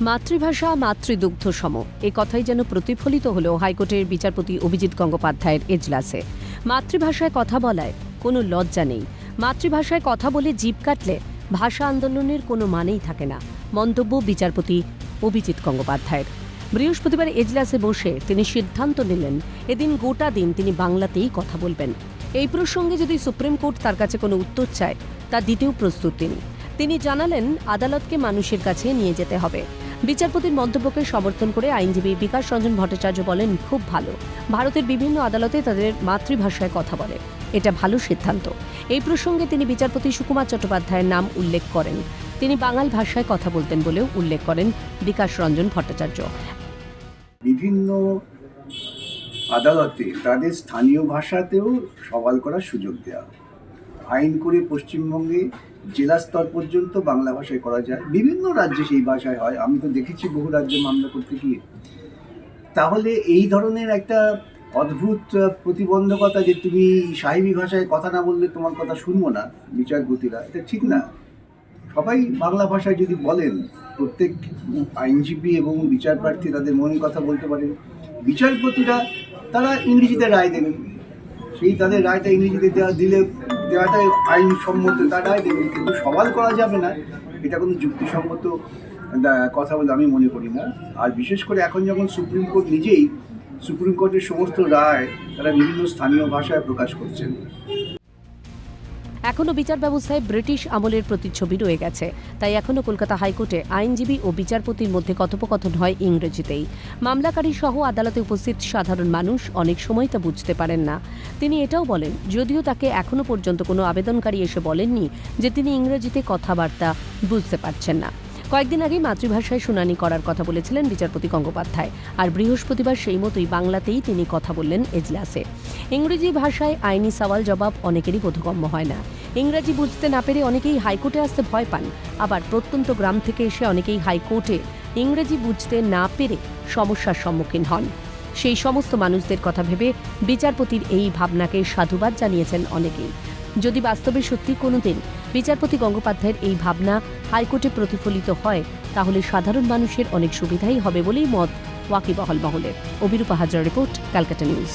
মাতৃভাষা মাতৃদুগ্ধ সম এ কথাই যেন প্রতিফলিত হল হাইকোর্টের বিচারপতি অভিজিৎ গঙ্গোপাধ্যায়ের এজলাসে। মাতৃভাষায় কথা বলায় কোনো লজ্জা নেই। মাতৃভাষায় কথা বলে জিভ কাটলে ভাষা আন্দোলনের কোনো মানেই থাকে না, মন্তব্য বিচারপতি অভিজিৎ গঙ্গোপাধ্যায়ের। বৃহস্পতিবার এজলাসে বসে তিনি সিদ্ধান্ত নিলেন, এদিন গোটা দিন তিনি বাংলাতেই কথা বলবেন। এই প্রসঙ্গে যদি সুপ্রিম কোর্ট তার কাছে কোনো উত্তর চায়, তা দিতেও প্রস্তুত তিনি। তিনি জানালেন, আদালতকে মানুষের কাছে নিয়ে যেতে হবে। বিচারপতির মন্তব্যকে সমর্থন করে আইনজীবী বিকাশ রঞ্জন ভট্টাচার্য বলেন, খুব ভালো। ভারতের বিভিন্ন আদালতে তাদের মাতৃভাষায় কথা বলে। এটা ভালো সিদ্ধান্ত। এই প্রসঙ্গে তিনি বিচারপতি সুকুমার চট্টোপাধ্যায়ের নাম উল্লেখ করেন। তিনি বাঙাল ভাষায় কথা বলতেন বলেও উল্লেখ করেন বিকাশ রঞ্জন ভট্টাচার্য। বিভিন্ন আদালতে তাদের স্থানীয় ভাষাতেও সওয়াল করার সুযোগ দেওয়া। আইন করে পশ্চিমবঙ্গে জেলা স্তর পর্যন্ত বাংলা ভাষায় করা যায়। বিভিন্ন রাজ্যে সেই ভাষায় হয়। আমি তো দেখেছি বহু রাজ্যে মামলা করতে গিয়ে। তাহলে এই ধরনের একটা অদ্ভুত প্রতিবন্ধকতা যে তুমি সাহেবি ভাষায় কথা না বললে তোমার কথা শুনব না, বিচারপতিরা, এটা ঠিক না। সবাই বাংলা ভাষায় যদি বলেন, প্রত্যেক আইনজীবী এবং বিচারপ্রার্থী তাদের মনের কথা বলতে পারেন। বিচারপতিরা তারা ইংরেজিতে রায় দেবেন সেই তাদের রায়টা ইংরেজিতে দেওয়া দিলে দেওয়াটাই আইনসম্মত তারাই দেবে কিন্তু সওয়াল করা যাবে না। এটা কোনো যুক্তিসম্মত কথা বলে আমি মনে করি না। আর বিশেষ করে এখন যখন সুপ্রিম কোর্ট নিজেই, সুপ্রিম কোর্টের সমস্ত রায় তারা বিভিন্ন স্থানীয় ভাষায় প্রকাশ করছেন। এখনও বিচার ব্যবস্থায় ব্রিটিশ আমলের প্রতিচ্ছবি রয়ে গেছে। তাই এখনও কলকাতা হাইকোর্টে আইনজীবী ও বিচারপতির মধ্যে কথোপকথন হয় ইংরেজিতেই। মামলাকারী সহ আদালতে উপস্থিত সাধারণ মানুষ অনেক সময় তা বুঝতে পারেন না। তিনি এটাও বলেন, যদিও তাকে এখনও পর্যন্ত কোনো আবেদনকারী এসে বলেননি যে তিনি ইংরেজিতে কথাবার্তা বুঝতে পারছেন না। কয়েকদিন আগে মাতৃভাষায় শুনানি করার কথা বলেছিলেন বিচারপতি গঙ্গোপাধ্যায়। আর বৃহস্পতিবার সেই মতোই বাংলাতেই তিনি কথা বললেন এজলাসে। ইংরেজি ভাষায় আইনি সওয়াল জবাব অনেকেরই বোধগম্য হয় না। ইংরেজি বুঝতে না পেরে অনেকেই হাইকোর্টে আসতে ভয় পান। আবার প্রত্যন্ত গ্রাম থেকে এসে অনেকেই হাইকোর্টে ইংরেজি বুঝতে না পেরে সমস্যার সম্মুখীন হন। সেই সমস্ত মানুষদের কথা ভেবে বিচারপতির এই ভাবনাকে সাধুবাদ জানিয়েছেন অনেকেই। যদি বাস্তবে সত্যি কোনোদিন বিচারপতি গঙ্গোপাধ্যায়ের এই ভাবনা হাইকোর্টে প্রতিফলিত হয়, তাহলে সাধারণ মানুষের অনেক সুবিধাই হবে বলেই মত ওয়াকিবহল মহলের অবিরূপা হাজরা রিপোর্ট, ক্যালকাটা নিউজ।